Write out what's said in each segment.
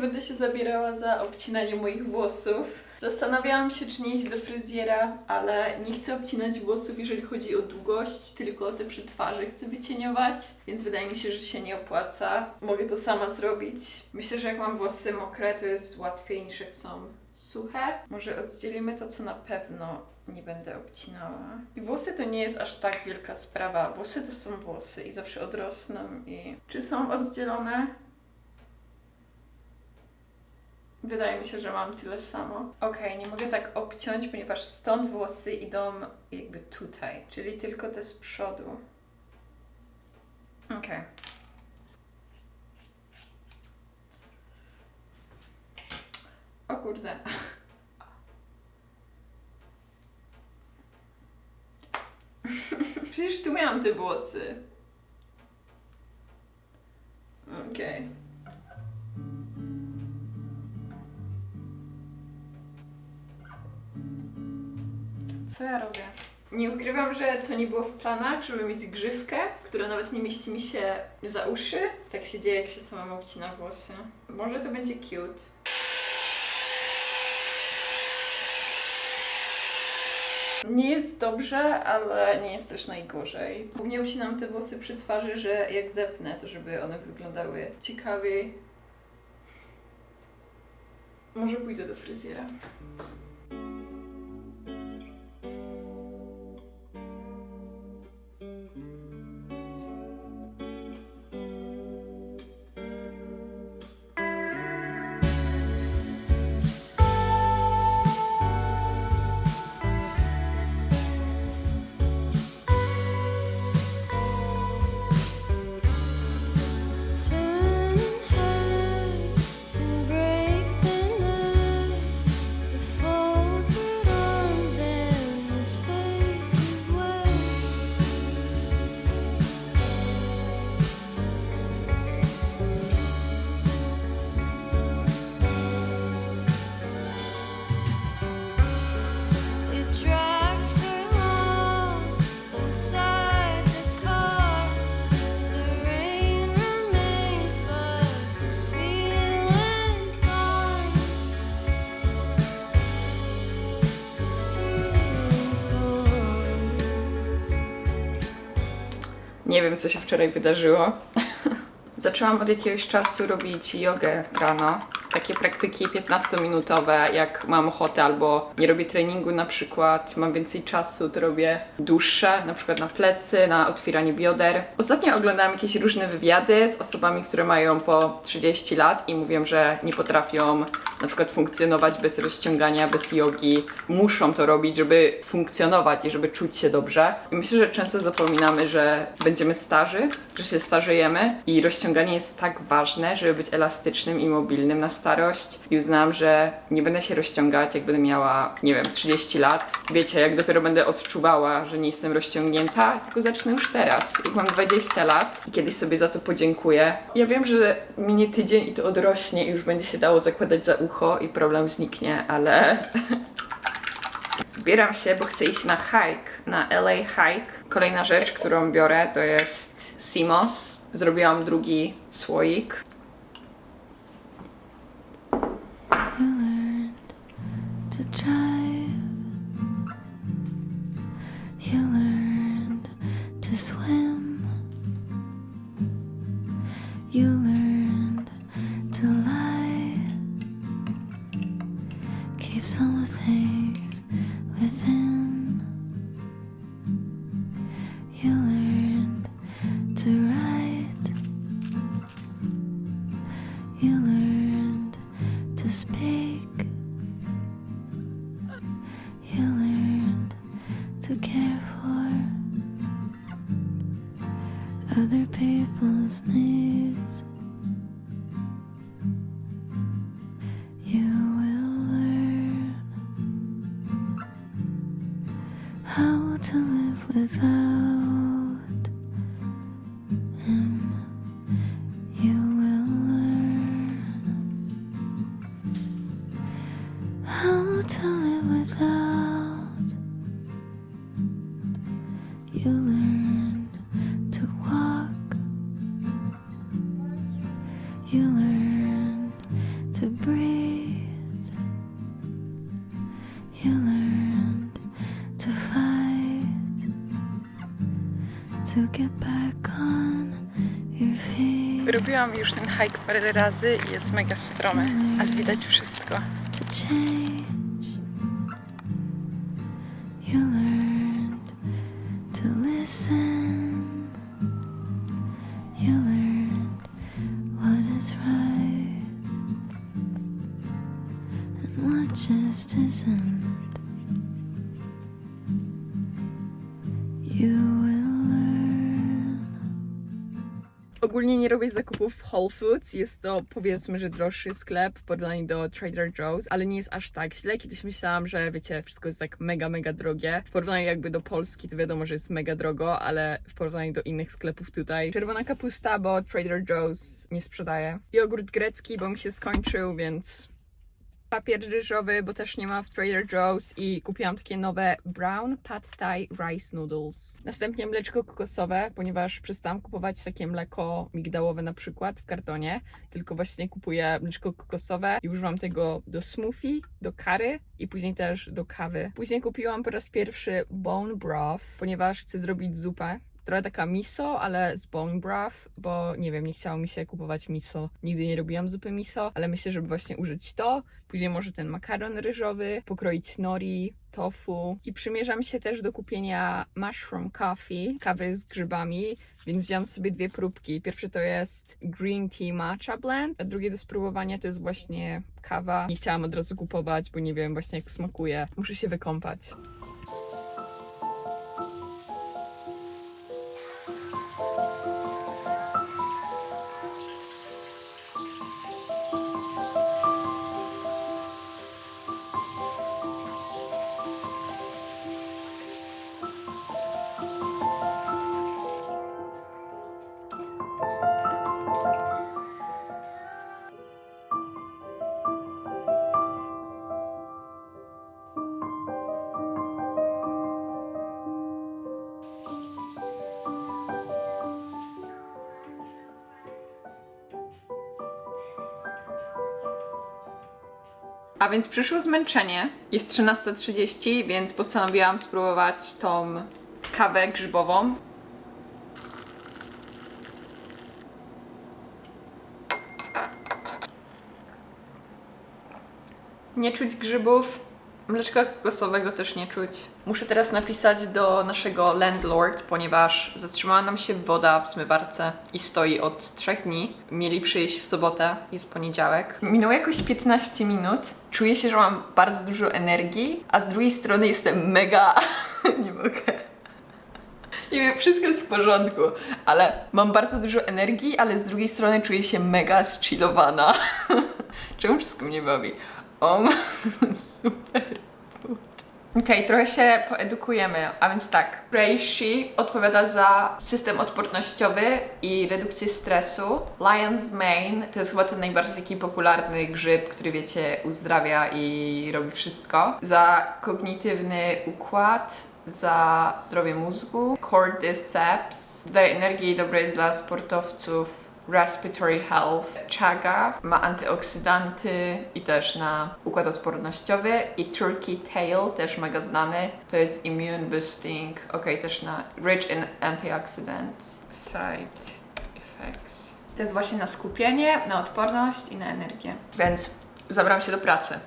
Będę się zabierała za obcinanie moich włosów. Zastanawiałam się, czy nie iść do fryzjera, ale nie chcę obcinać włosów, jeżeli chodzi o długość, tylko te przy twarzy chcę wycieniować, więc wydaje mi się, że się nie opłaca. Mogę to sama zrobić. Myślę, że jak mam włosy mokre, to jest łatwiej niż jak są suche. Może oddzielimy to, co na pewno nie będę obcinała. I włosy to nie jest aż tak wielka sprawa. Włosy to są włosy i zawsze odrosną i... Czy są oddzielone? Wydaje mi się, że mam tyle samo. Okej, nie mogę tak obciąć, ponieważ stąd włosy idą jakby tutaj, czyli tylko te z przodu. Okej. O kurde. Przecież tu miałam te włosy. Okej. Co ja robię? Nie ukrywam, że to nie było w planach, żeby mieć grzywkę, która nawet nie mieści mi się za uszy. Tak się dzieje, jak się samemu obcina włosy. Może to będzie cute. Nie jest dobrze, ale nie jest też najgorzej. Głównie obcinam te włosy przy twarzy, że jak zepnę, to żeby one wyglądały ciekawiej. Może pójdę do fryzjera. Co się wczoraj wydarzyło. Zaczęłam od jakiegoś czasu robić jogę rano. Takie praktyki 15-minutowe, jak mam ochotę, albo nie robię treningu na przykład, mam więcej czasu, to robię dłuższe, na przykład na plecy, na otwieranie bioder. Ostatnio oglądałam jakieś różne wywiady z osobami, które mają po 30 lat i mówią, że nie potrafią na przykład funkcjonować bez rozciągania, bez jogi. Muszą to robić, żeby funkcjonować i żeby czuć się dobrze. I myślę, że często zapominamy, że będziemy starzy, że się starzejemy i rozciąganie jest tak ważne, żeby być elastycznym i mobilnym na starość. I uznałam, że nie będę się rozciągać, jak będę miała, nie wiem, 30 lat. Wiecie, jak dopiero będę odczuwała, że nie jestem rozciągnięta, tylko zacznę już teraz. Jak mam 20 lat i kiedyś sobie za to podziękuję. Ja wiem, że minie tydzień i to odrośnie i już będzie się dało zakładać za ucho i problem zniknie, ale Zbieram się, bo chcę iść na hike, na LA hike. Kolejna rzecz, którą biorę, to jest Simos. Zrobiłam drugi słoik. last. You learn to breathe. You learned to fight, to get back on your feet, Robiłam już ten hike parę razy i jest mega stromy, ale widać wszystko. to change. Ogólnie nie robię zakupów w Whole Foods. Jest to powiedzmy, że droższy sklep w porównaniu do Trader Joe's, ale nie jest aż tak źle. Kiedyś myślałam, że wiecie, wszystko jest tak mega, mega drogie. W porównaniu jakby do Polski to wiadomo, że jest mega drogo, ale w porównaniu do innych sklepów tutaj. Czerwona kapusta, bo Trader Joe's nie sprzedaje. Jogurt grecki, bo mi się skończył, więc papier ryżowy, bo też nie ma w Trader Joe's i kupiłam takie nowe brown pad thai rice noodles. Następnie mleczko kokosowe, ponieważ przestałam kupować takie mleko migdałowe na przykład w kartonie, tylko właśnie kupuję mleczko kokosowe i używam tego do smoothie, do kary i później też do kawy. Później kupiłam po raz pierwszy bone broth, ponieważ chcę zrobić zupę trochę taka miso, ale z bone broth, bo nie wiem, nie chciało mi się kupować miso. Nigdy nie robiłam zupy miso, ale myślę, żeby właśnie użyć to. Później może ten makaron ryżowy, pokroić nori, tofu i przymierzam się też do kupienia mushroom coffee, kawy z grzybami, więc wziąłam sobie dwie próbki. Pierwsze to jest green tea matcha blend, a drugie do spróbowania to jest właśnie kawa. Nie chciałam od razu kupować, bo nie wiem właśnie jak smakuje. Muszę się wykąpać. Więc przyszło zmęczenie. Jest 13.30, więc postanowiłam spróbować tą kawę grzybową. Nie czuć grzybów. Mleczka kokosowego też nie czuć. Muszę teraz napisać do naszego landlord, ponieważ zatrzymała nam się woda w zmywarce i stoi od trzech dni. Mieli przyjść w sobotę, jest poniedziałek. Minęło jakoś 15 minut. Czuję się, że mam bardzo dużo energii, a z drugiej strony jestem mega... nie mogę. Wiem, wszystko jest w porządku, ale mam bardzo dużo energii, ale z drugiej strony czuję się mega zchillowana. Czemu wszystko mnie bawi? Om, super. Okej, trochę się poedukujemy, a więc tak. Reishi odpowiada za system odpornościowy i redukcję stresu. Lion's Mane to jest chyba ten najbardziej taki popularny grzyb, który wiecie, uzdrawia i robi wszystko. Za kognitywny układ, za zdrowie mózgu. Cordyceps daje energię i dobre jest dla sportowców. Respiratory Health Chaga ma antyoksydanty i też na układ odpornościowy. I Turkey Tail też mega znany to jest immune boosting. Ok też na rich in antioxidant side effects. To jest właśnie na skupienie, na odporność i na energię. Więc zabram się do pracy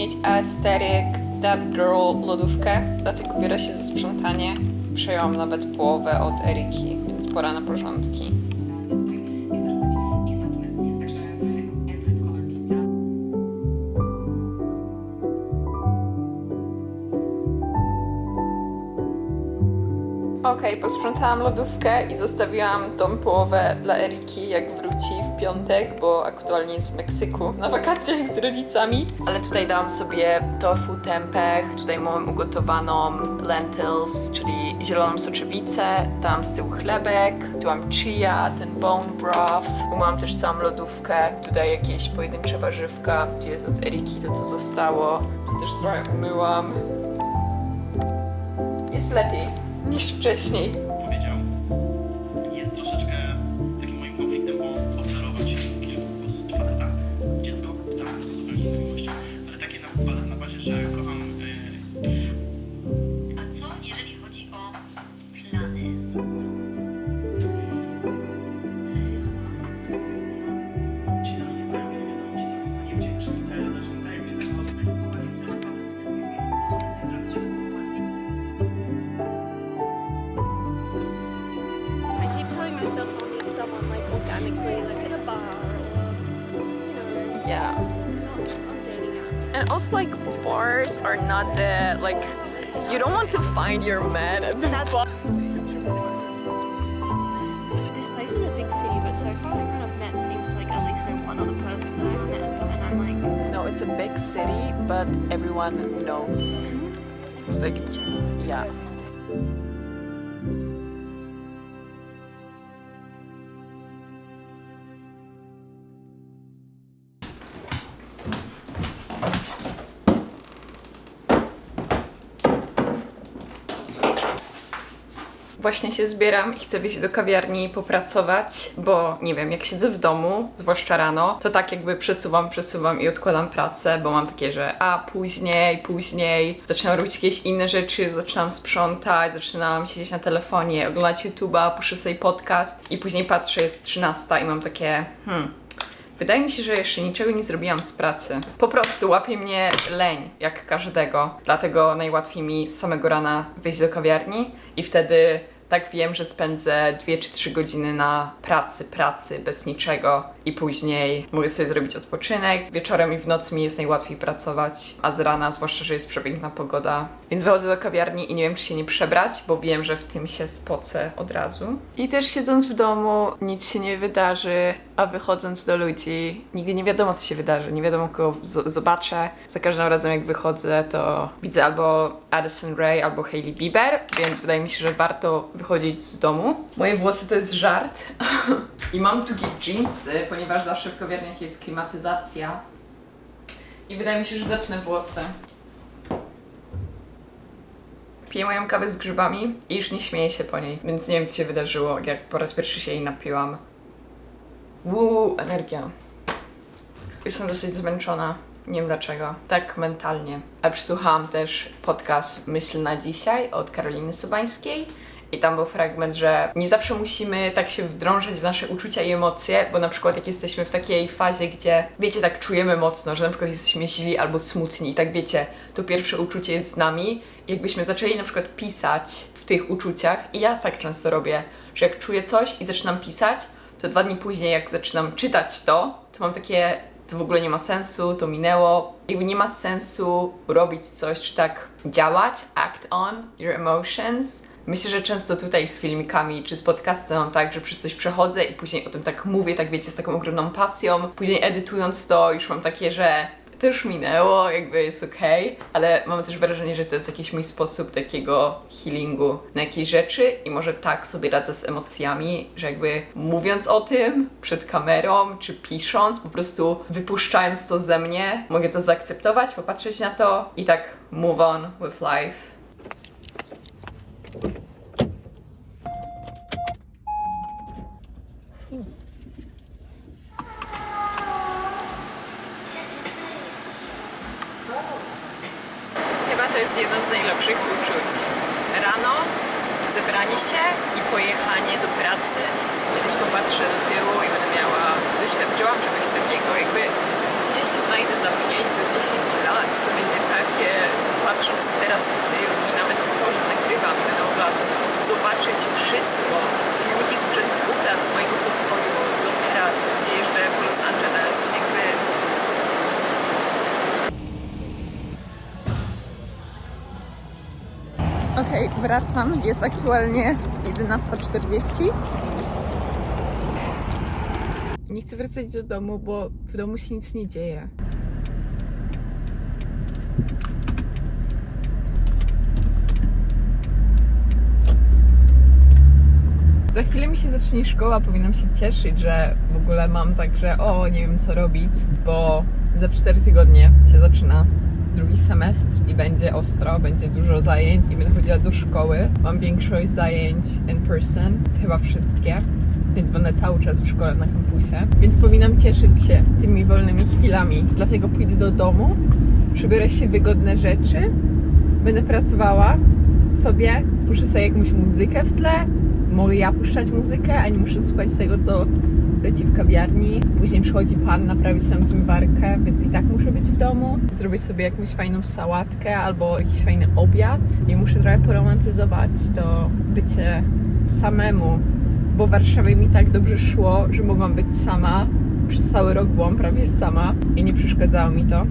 mieć aesthetic That Girl lodówkę, dlatego biorę się za sprzątanie. Przejąłam nawet połowę od Eriki, więc pora na porządki. Okej, posprzątałam lodówkę i zostawiłam tą połowę dla Eriki, jak wróci w piątek, bo aktualnie jest w Meksyku na wakacjach z rodzicami. Ale tutaj dałam sobie tofu tempeh, tutaj mam ugotowaną lentils, czyli zieloną soczewicę, dałam z tyłu chlebek, tu mam chia, ten bone broth, umyłam też całą lodówkę, tutaj jakieś pojedyncze warzywka, tu jest od Eriki to, co zostało, tu też trochę umyłam. Jest lepiej niż wcześniej. Are not the like you don't want to find your man at the That's-. This place is a big city, but so far everyone I've met seems to like at least know one other person that I've met, and I'm like, No, it's a big city, but everyone knows. Mhm. Like yeah. Właśnie się zbieram i chcę wyjść do kawiarni popracować, bo nie wiem, jak siedzę w domu, zwłaszcza rano, to tak jakby przesuwam, przesuwam i odkładam pracę, bo mam takie, że a później, później, zaczynam robić jakieś inne rzeczy, zaczynam sprzątać, zaczynam siedzieć na telefonie, oglądać YouTube'a, puszę sobie podcast i później patrzę, jest 13 i mam takie, hmm, Wydaje mi się, że jeszcze niczego nie zrobiłam z pracy. Po prostu łapie mnie leń, jak każdego. Dlatego najłatwiej mi z samego rana wyjść do kawiarni i wtedy tak wiem, że spędzę 2 czy 3 godziny na pracy, pracy, bez niczego i później mogę sobie zrobić odpoczynek. Wieczorem i w nocy mi jest najłatwiej pracować, a z rana, zwłaszcza, że jest przepiękna pogoda. Więc wychodzę do kawiarni i nie wiem, czy się nie przebrać, bo wiem, że w tym się spocę od razu. I też siedząc w domu nic się nie wydarzy, a wychodząc do ludzi nigdy nie wiadomo, co się wydarzy, nie wiadomo, kogo zobaczę. Za każdym razem, jak wychodzę, to widzę albo Addison Rae, albo Hailey Bieber, więc wydaje mi się, że warto wychodzić z domu. Moje włosy to jest żart. I mam długie jeansy, ponieważ zawsze w kawiarniach jest klimatyzacja. I wydaje mi się, że zepnę włosy. Piję moją kawę z grzybami i już nie śmieję się po niej, więc nie wiem, co się wydarzyło, jak po raz pierwszy się jej napiłam. Uuu, energia. Jestem dosyć zmęczona. Nie wiem dlaczego. Tak mentalnie. A przysłuchałam też podcast Myśl na dzisiaj od Karoliny Sobańskiej. I tam był fragment, że nie zawsze musimy tak się wdrążać w nasze uczucia i emocje, bo na przykład jak jesteśmy w takiej fazie, gdzie wiecie, tak czujemy mocno, że na przykład jesteśmy źli albo smutni i tak wiecie, to pierwsze uczucie jest z nami. Jakbyśmy zaczęli na przykład pisać w tych uczuciach, i ja tak często robię, że jak czuję coś i zaczynam pisać, to dwa dni później, jak zaczynam czytać to, to mam takie, to w ogóle nie ma sensu, to minęło. Jakby nie ma sensu robić coś, czy tak działać, act on your emotions. Myślę, że często tutaj z filmikami czy z podcastem mam tak, że przez coś przechodzę i później o tym tak mówię, tak wiecie, z taką ogromną pasją. Później edytując to już mam takie, że to już minęło, jakby jest okej, ale mam też wrażenie, że to jest jakiś mój sposób takiego healingu na jakieś rzeczy i może tak sobie radzę z emocjami, że jakby mówiąc o tym przed kamerą, czy pisząc, po prostu wypuszczając to ze mnie, mogę to zaakceptować, popatrzeć na to i tak move on with life. Chyba to jest jedno z najlepszych uczuć. Rano, zebranie się i pojechanie do pracy. Kiedyś popatrzę do tyłu i będę miała, doświadczyłam czegoś takiego, jakby gdzie się znajdę za 5, za 10 lat, to będzie takie, patrząc teraz w tył i nawet to, że nagrywam, będę mogła zobaczyć wszystko. Wracam. Jest aktualnie 11.40. Nie chcę wracać do domu, bo w domu się nic nie dzieje. Za chwilę mi się zacznie szkoła, powinnam się cieszyć, że w ogóle mam tak, że o, nie wiem co robić, bo za 4 tygodnie się zaczyna drugi semestr i będzie ostro, będzie dużo zajęć i będę chodziła do szkoły. Mam większość zajęć in person, chyba wszystkie, więc będę cały czas w szkole na kampusie, więc powinnam cieszyć się tymi wolnymi chwilami. Dlatego pójdę do domu, przybiorę się wygodne rzeczy, będę pracowała sobie, puszczę sobie jakąś muzykę w tle, mogę ja puszczać muzykę, a nie muszę słuchać tego, co leci w kawiarni. Później przychodzi pan naprawić nam zmywarkę, więc i tak muszę być w domu. Zrobię sobie jakąś fajną sałatkę albo jakiś fajny obiad i muszę trochę poromantyzować to bycie samemu, bo w Warszawie mi tak dobrze szło, że mogłam być sama. Przez cały rok byłam prawie sama i nie przeszkadzało mi to.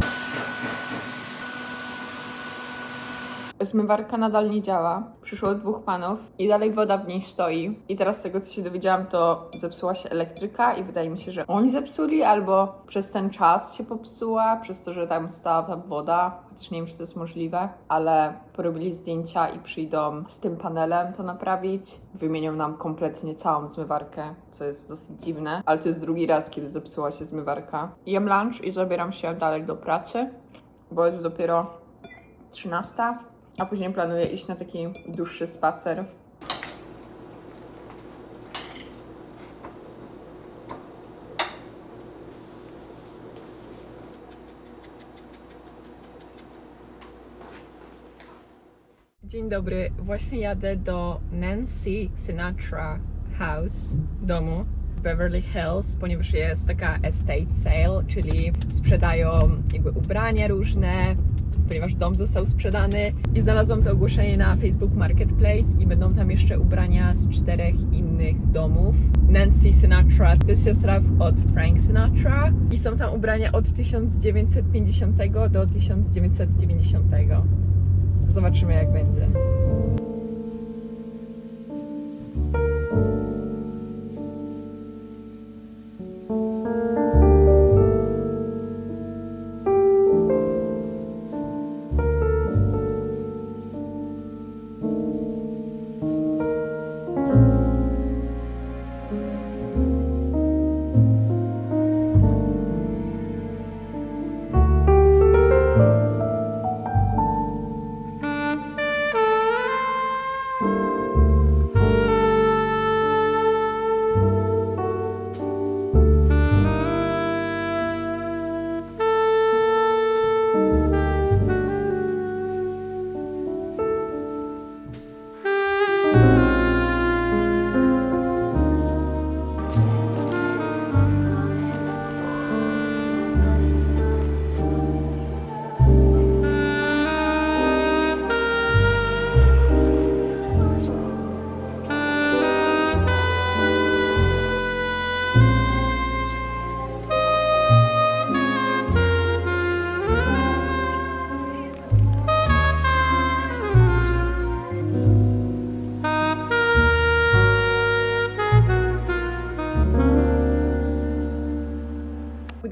Zmywarka nadal nie działa. Przyszło dwóch panów i dalej woda w niej stoi. I teraz z tego, co się dowiedziałam, to zepsuła się elektryka i wydaje mi się, że oni zepsuli albo przez ten czas się popsuła, przez to, że tam stała ta woda. Chociaż nie wiem, czy to jest możliwe, ale porobili zdjęcia i przyjdą z tym panelem to naprawić. Wymienią nam kompletnie całą zmywarkę, co jest dosyć dziwne, ale to jest drugi raz, kiedy zepsuła się zmywarka. Jem lunch i zabieram się dalej do pracy, bo jest dopiero 13, a później planuję iść na taki dłuższy spacer. Dzień dobry, właśnie jadę do Nancy Sinatra House domu w Beverly Hills, ponieważ jest taka estate sale, czyli sprzedają jakby ubrania różne, ponieważ dom został sprzedany i znalazłam to ogłoszenie na Facebook Marketplace i będą tam jeszcze ubrania z czterech innych domów. Nancy Sinatra to jest siostra od Frank Sinatra i są tam ubrania od 1950 do 1990. Zobaczymy jak będzie.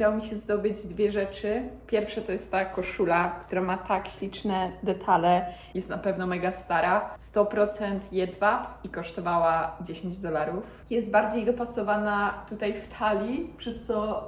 Udało mi się zdobyć dwie rzeczy. Pierwsze to jest ta koszula, która ma tak śliczne detale. Jest na pewno mega stara. 100% jedwab i kosztowała 10 dolarów. Jest bardziej dopasowana tutaj w talii, przez co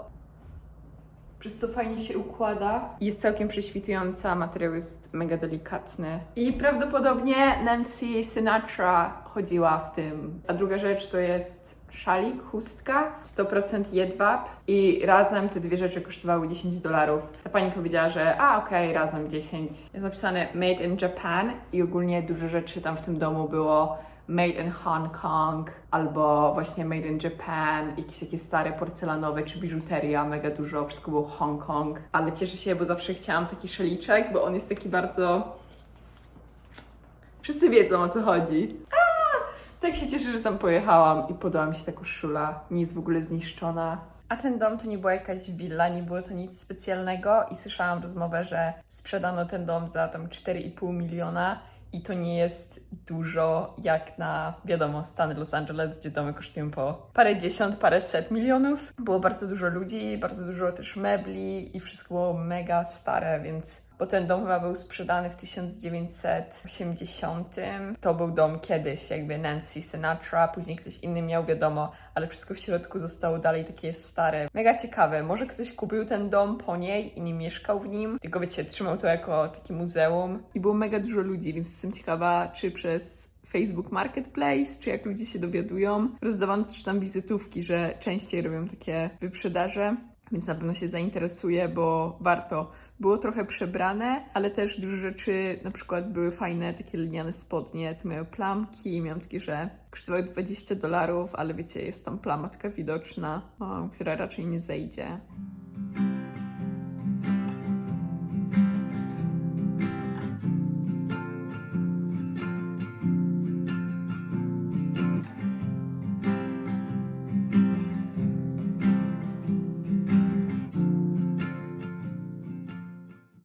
przez co fajnie się układa. Jest całkiem prześwitująca, materiał jest mega delikatny. I prawdopodobnie Nancy Sinatra chodziła w tym. A druga rzecz to jest szalik, chustka, 100% jedwab i razem te dwie rzeczy kosztowały 10 dolarów. Ta pani powiedziała, że a okej, razem 10. Jest napisane Made in Japan i ogólnie dużo rzeczy tam w tym domu było Made in Hong Kong albo właśnie Made in Japan, jakieś takie stare porcelanowe czy biżuteria, mega dużo, wszystko było Hong Kong. Ale cieszę się, bo zawsze chciałam taki szaliczek, bo on jest taki bardzo... Wszyscy wiedzą o co chodzi. Tak się cieszę, że tam pojechałam i podoba mi się ta koszula. Nie jest w ogóle zniszczona. A ten dom to nie była jakaś willa, nie było to nic specjalnego i słyszałam rozmowę, że sprzedano ten dom za tam 4,5 miliona i to nie jest dużo jak na, wiadomo, Stany Los Angeles, gdzie domy kosztują po parę dziesiąt, parę set milionów. Było bardzo dużo ludzi, bardzo dużo też mebli i wszystko było mega stare, więc bo ten dom chyba był sprzedany w 1980. To był dom kiedyś, jakby Nancy Sinatra, później ktoś inny miał, wiadomo, ale wszystko w środku zostało dalej takie stare. Mega ciekawe, może ktoś kupił ten dom po niej i nie mieszkał w nim, tylko wiecie, trzymał to jako takie muzeum. I było mega dużo ludzi, więc jestem ciekawa, czy przez Facebook Marketplace, czy jak ludzie się dowiadują. Rozdawano też tam wizytówki, że częściej robią takie wyprzedaże, więc na pewno się zainteresuje, bo warto. Było trochę przebrane, ale też dużo rzeczy, na przykład były fajne takie lniane spodnie, to miały plamki, miałam takie, że kosztowały 20 dolarów, ale wiecie, jest tam plama taka widoczna, która raczej nie zejdzie.